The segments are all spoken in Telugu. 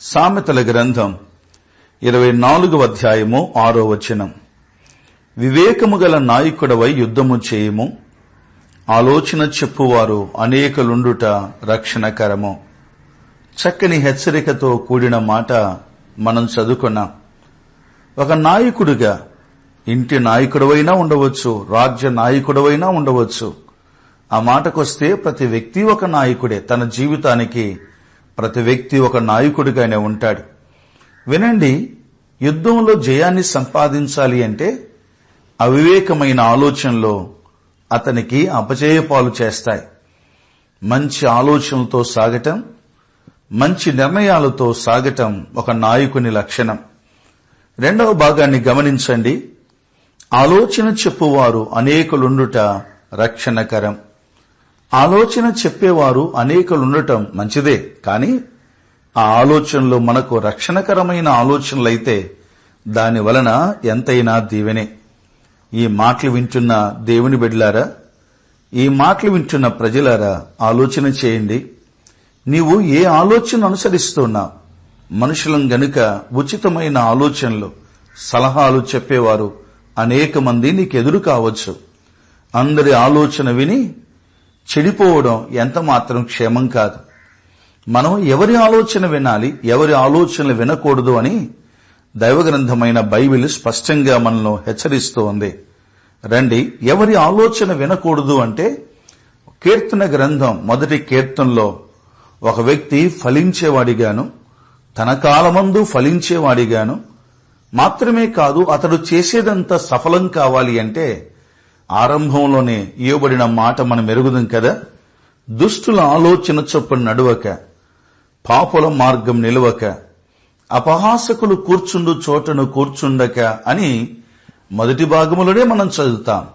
సామెతల గ్రంథం ఇరవై నాలుగవ అధ్యాయము ఆరో వచనం. వివేకము గల నాయకుడవై యుద్ధము చేయము. ఆలోచన చెప్పువారు అనేకలుండుట రక్షణకరము. చక్కని హెచ్చరికతో కూడిన మాట మనం చదువుకున్నాం. ఒక నాయకుడిగా ఇంటి నాయకుడవైనా ఉండవచ్చు రాజ్య నాయకుడవైనా ఉండవచ్చు. ఆ మాటకొస్తే ప్రతి వ్యక్తి ఒక నాయకుడే తన జీవితానికి ప్రతి వ్యక్తి ఒక నాయకుడిగానే ఉంటాడు. వినండి యుద్ధంలో జయాన్ని సంపాదించాలి అంటే అవివేకమైన ఆలోచనలో అతనికి అపజయపాలు చేస్తాయి. మంచి ఆలోచనలతో సాగటం మంచి నిర్ణయాలతో సాగటం ఒక నాయకుని లక్షణం. రెండవ భాగాన్ని గమనించండి. ఆలోచన చెప్పువారు అనేకులుండుట రక్షణకరం. ఆలోచన చెప్పేవారు అనేకలుండటం మంచిదే కానీ ఆ ఆలోచనలు మనకు రక్షణకరమైన ఆలోచనలైతే దాని వలన ఎంతైనా దీవెనే. ఈ మాటలు వింటున్న దేవుని బిడ్లారా ఈ మాటలు వింటున్న ప్రజలారా ఆలోచన చేయండి. నీవు ఏ ఆలోచన అనుసరిస్తున్నా మనుషులం గనుక ఉచితమైన ఆలోచనలు సలహాలు చెప్పేవారు అనేక మంది నీకెదురు కావచ్చు. అందరి ఆలోచన విని చెడిపోవడం ఎంత మాత్రం క్షేమం కాదు. మనం ఎవరి ఆలోచన వినాలి ఎవరి ఆలోచనలు వినకూడదు అని దైవగ్రంథమైన బైబిల్ స్పష్టంగా మనల్ని హెచ్చరిస్తూ ఉంది. రండి ఎవరి ఆలోచన వినకూడదు అంటే కీర్తన గ్రంథం మొదటి కీర్తనలో ఒక వ్యక్తి ఫలించేవాడిగాను తన కాలమందు ఫలించేవాడిగాను మాత్రమే కాదు అతడు చేసేదంతా సఫలం కావాలి అంటే ఆరంభంలోనే ఇవ్వబడిన మాట మనం ఎరుగుదాం కదా? దుష్టుల ఆలోచన చొప్పున నడువక పాపుల మార్గం నిలవక అపహాసకులు కూర్చుండు చోటను కూర్చుండక అని మొదటి భాగములోనే మనం చదువుతాం.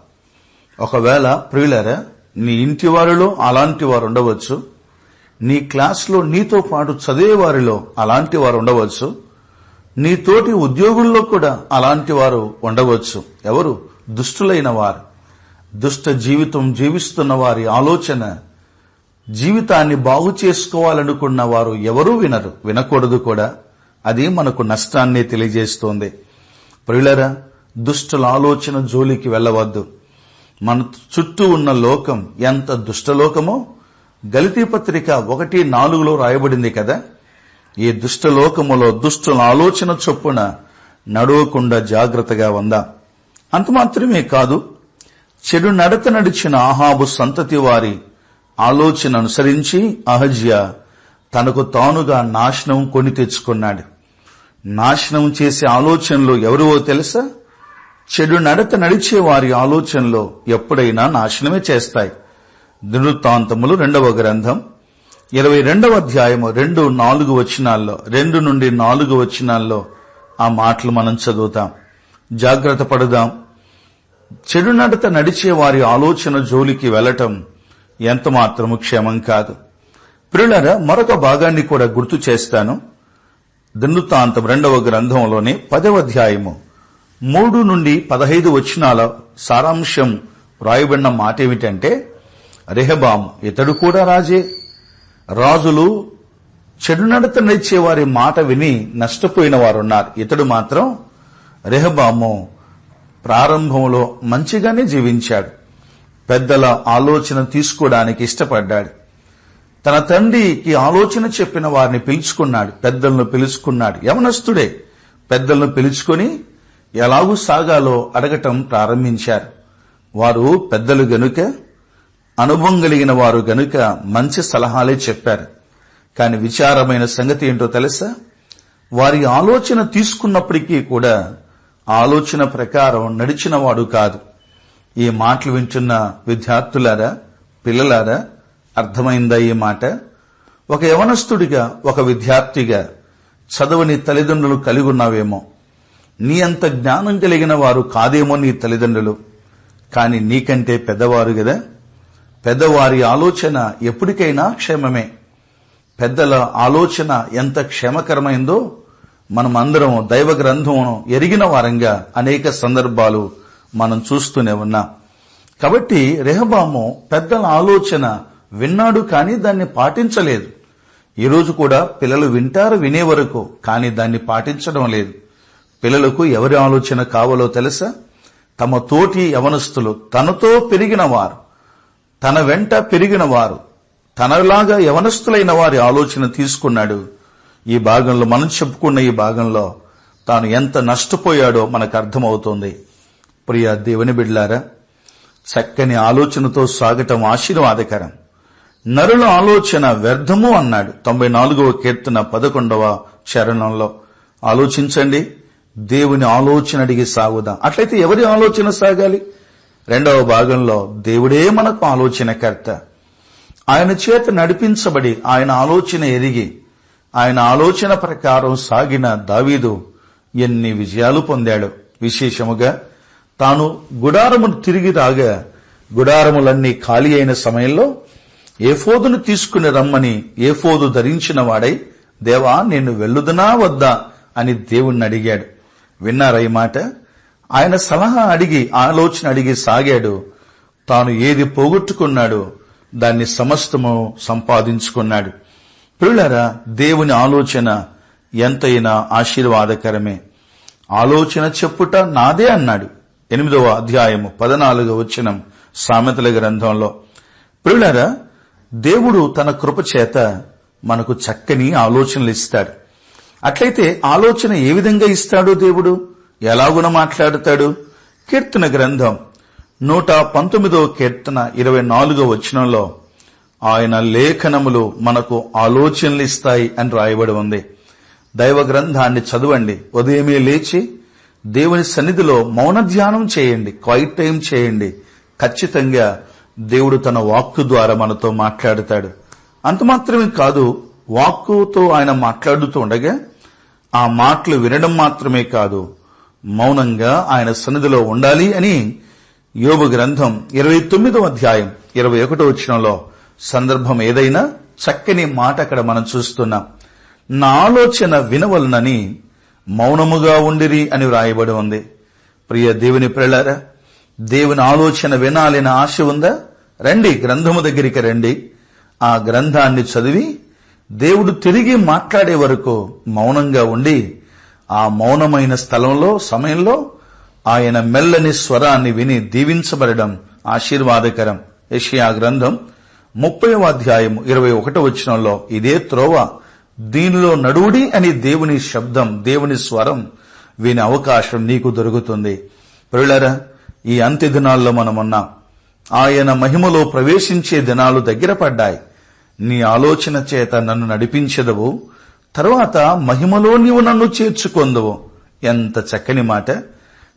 ఒకవేళ ప్రియులరా నీ ఇంటి వారిలో అలాంటి వారు ఉండవచ్చు నీ క్లాస్లో నీతో పాటు చదివే వారిలో అలాంటి వారు ఉండవచ్చు నీ తోటి ఉద్యోగుల్లో కూడా అలాంటి వారు ఉండవచ్చు. ఎవరు? దుష్టులైన వారు. దుష్ట జీవితం జీవిస్తున్న వారి ఆలోచన జీవితాన్ని బాగు చేసుకోవాలనుకున్న వారు ఎవరూ వినరు వినకూడదు కూడా. అది మనకు నష్టాన్ని తెలియజేస్తోంది. ప్రియులరా దుష్టుల ఆలోచన జోలికి వెళ్ళవద్దు. మన చుట్టూ ఉన్న లోకం ఎంత దుష్టలోకమో గలితీ పత్రిక ఒకటి నాలుగులో రాయబడింది కదా. ఈ దుష్టలోకములో దుష్టుల ఆలోచన చొప్పున నడవకుండా జాగ్రత్తగా ఉందా. అంత మాత్రమే కాదు చెడు నడత నడిచిన ఆహాబు సంతతి వారి ఆలోచన అనుసరించి అహజ్య తనకు తానుగా నాశనం కొని తెచ్చుకున్నాడు. నాశనం చేసే ఆలోచనలు ఎవరివో తెలుసా? చెడు నడత నడిచే వారి ఆలోచనలో ఎప్పుడైనా నాశనమే చేస్తాయి. దినృత్తాంతములు రెండవ గ్రంథం ఇరవై రెండవ అధ్యాయము రెండు నాలుగు వచనాల్లో రెండు నుండి నాలుగు వచనాల్లో ఆ మాటలు మనం చదువుతాం. జాగ్రత్త పడదాం. చెడు నడత నడిచే వారి ఆలోచన జోలికి వెళ్ళటం ఎంత మాత్రము క్షేమం కాదు. ప్రియులరా మరొక భాగాన్ని కూడా గుర్తు చేస్తాను. దిన్నుతాంతం రెండవ గ్రంథంలోని పదవ అధ్యాయము. మూడు నుండి పదహైదు వచనాల సారాంశం రాయబడిన మాట ఏమిటంటే రెహబాము ఇతడు కూడా రాజే. రాజులు చెడు నడత నడిచే వారి మాట విని నష్టపోయిన వారున్నారు. ఇతడు మాత్రం రెహబాము ప్రారంభంలో మంచిగానే జీవించాడు. పెద్దల ఆలోచన తీసుకోవడానికి ఇష్టపడ్డాడు. తన తండ్రికి ఆలోచన చెప్పిన వారిని పిలుచుకున్నాడు. పెద్దలను పిలుచుకున్నాడు. యవనస్తుడే. పెద్దలను పిలుచుకొని ఎలాగూ సాగాలో అడగటం ప్రారంభించారు. వారు పెద్దలు గనుక అనుభవం కలిగిన వారు గనుక మంచి సలహాలే చెప్పారు. కాని విచారమైన సంగతి ఏంటో తెలుసా? వారి ఆలోచన తీసుకున్నప్పటికీ కూడా ఆలోచన ప్రకారం నడిచినవాడు కాదు. ఈ మాటలు వింటున్న విద్యార్థులారా పిల్లలారా అర్థమైందా ఈ మాట? ఒక యవనస్తుడిగా ఒక విద్యార్థిగా చదవని తల్లిదండ్రులు కలిగి ఉన్నావేమో నీ అంత జ్ఞానం కలిగిన వారు కాదేమో నీ తల్లిదండ్రులు. కాని నీకంటే పెద్దవారు కదా పెద్దవారి ఆలోచన ఎప్పటికైనా క్షేమమే. పెద్దల ఆలోచన ఎంత క్షేమకరమైందో మనం అందరం దైవ గ్రంథమును ఎరిగిన వారంగా అనేక సందర్భాలు మనం చూస్తూనే ఉన్నాం. కాబట్టి రెహబాము పెద్దల ఆలోచన విన్నాడు కానీ దాన్ని పాటించలేదు. ఈరోజు కూడా పిల్లలు వింటారు వినే వరకు కానీ దాన్ని పాటించడం లేదు. పిల్లలకు ఎవరి ఆలోచన కావాలో తెలుసా? తమ తోటి యవనస్తులు తనతో పెరిగిన వారు తన వెంట పెరిగిన వారు తనలాగా యవనస్తులైన వారి ఆలోచన తీసుకున్నాడు ఈ భాగంలో మనం చెప్పుకున్న ఈ భాగంలో తాను ఎంత నష్టపోయాడో మనకు అర్థమవుతుంది. ప్రియ దేవుని బిడ్లారా చక్కని ఆలోచనతో సాగటం ఆశీర్వాదకరం. నరుల ఆలోచన వ్యర్థము అన్నాడు తొంభై నాలుగవ కీర్తన పదకొండవ చరణంలో. ఆలోచించండి దేవుని ఆలోచన అడిగి సాగుదాం. అట్లయితే ఎవరి ఆలోచన సాగాలి? రెండవ భాగంలో దేవుడే మనకు ఆలోచనకర్త. ఆయన చేత నడిపించబడి ఆయన ఆలోచన ఎరిగి ఆయన ఆలోచన ప్రకారం సాగిన దావీదు ఎన్ని విజయాలు పొందాడు. విశేషముగా తాను గుడారమును తిరిగి రాగా గుడారములన్నీ ఖాళీ అయిన సమయంలో ఏఫోదును తీసుకుని రమ్మని ఏఫోదు ధరించిన వాడై దేవా నేను వెళ్ళుదనా వద్దా? అని దేవుణ్ణి అడిగాడు. విన్నారా ఈ మాట? ఆయన సలహా అడిగి ఆలోచన అడిగి సాగాడు. తాను ఏది పోగొట్టుకున్నాడో దాన్ని సమస్తము సంపాదించుకున్నాడు. పిల్లరా దేవుని ఆలోచన ఎంతైనా ఆశీర్వాదకరమే. ఆలోచన చెప్పుట నాదే అన్నాడు. ఎనిమిదవ అధ్యాయము పదనాలుగవ వచనం సామెతల గ్రంథంలో. పిల్లరా దేవుడు తన కృప చేత మనకు చక్కని ఆలోచనలు ఇస్తాడు. అట్లయితే ఆలోచన ఏ విధంగా ఇస్తాడు దేవుడు? ఎలాగున మాట్లాడతాడు? కీర్తన గ్రంథం నూట పంతొమ్మిదవ కీర్తన ఇరవై నాలుగవ వచనంలో. ఆయన లేఖనములు మనకు ఆలోచనలు ఇస్తాయి అని రాయబడి ఉంది. దైవ గ్రంథాన్ని చదవండి. ఉదయమే లేచి దేవుని సన్నిధిలో మౌన ధ్యానం చేయండి. క్వైట్ టైం చేయండి. ఖచ్చితంగా దేవుడు తన వాక్కు ద్వారా మనతో మాట్లాడతాడు. అంత మాత్రమే కాదు వాక్కుతో ఆయన మాట్లాడుతూ ఉండగా ఆ మాటలు వినడం మాత్రమే కాదు మౌనంగా ఆయన సన్నిధిలో ఉండాలి అని యోగ గ్రంథం ఇరవై తొమ్మిదవ అధ్యాయం ఇరవై ఒకటో వచ్చినంలో సందర్భం ఏదైనా చక్కని మాట అక్కడ మనం చూస్తున్నాం. నా ఆలోచన వినవలనని మౌనముగా ఉండిరి అని వ్రాయబడి ఉంది. ప్రియ దేవుని ప్రియులారా దేవుని ఆలోచన వినాలని ఆశ ఉందా? రండి గ్రంథము దగ్గరికి రండి. ఆ గ్రంథాన్ని చదివి దేవుడు తిరిగి మాట్లాడే వరకు మౌనంగా ఉండి ఆ మౌనమైన స్థలంలో సమయంలో ఆయన మెల్లని స్వరాన్ని విని దీవించబడడం ఆశీర్వాదకరం. యషియా గ్రంథం ముప్పైవ అధ్యాయం ఇరవై ఒకటో వచనంలో ఇదే త్రోవ. దీనిలో నడువుడి అని దేవుని శబ్దం దేవుని స్వరం వినే అవకాశం నీకు దొరుకుతుంది. ప్రియులరా ఈ అంత్య దినాల్లో మనమున్నాం ఆయన మహిమలో ప్రవేశించే దినాలు దగ్గర పడ్డాయి. నీ ఆలోచన చేత నన్ను నడిపించదవు తరువాత మహిమలో నీవు నన్ను చేర్చుకొందువు. ఎంత చక్కని మాట.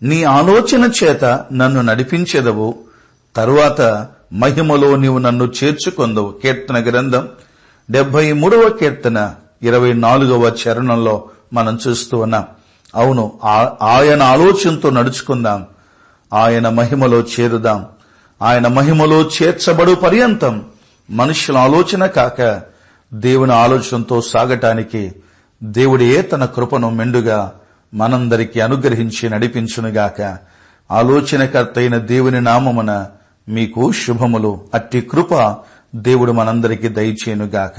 నీ ఆలోచన చేత నన్ను నడిపించెదవు తరువాత మహిమలో నీవు నన్ను చేర్చుకొందువు. కీర్తన గ్రంథం డెబ్బై మూడవ కీర్తన ఇరవై నాలుగవ చరణంలో మనం చూస్తూ ఉన్నాం. అవును ఆ- ఆయన ఆలోచనతో నడుచుకుందాం. ఆయన మహిమలో చేరుదాం. ఆయన మహిమలో చేర్చబడు పర్యంతం మనుషుల ఆలోచన కాక దేవుని ఆలోచనతో సాగటానికి దేవుడే తన కృపను మెండుగా మనందరికీ అనుగ్రహించి నడిపించునుగాక. ఆలోచనకర్త దేవుని నామమున మీకు శుభములు అట్టి కృప దేవుడు మనందరికీ దయచేనుగాక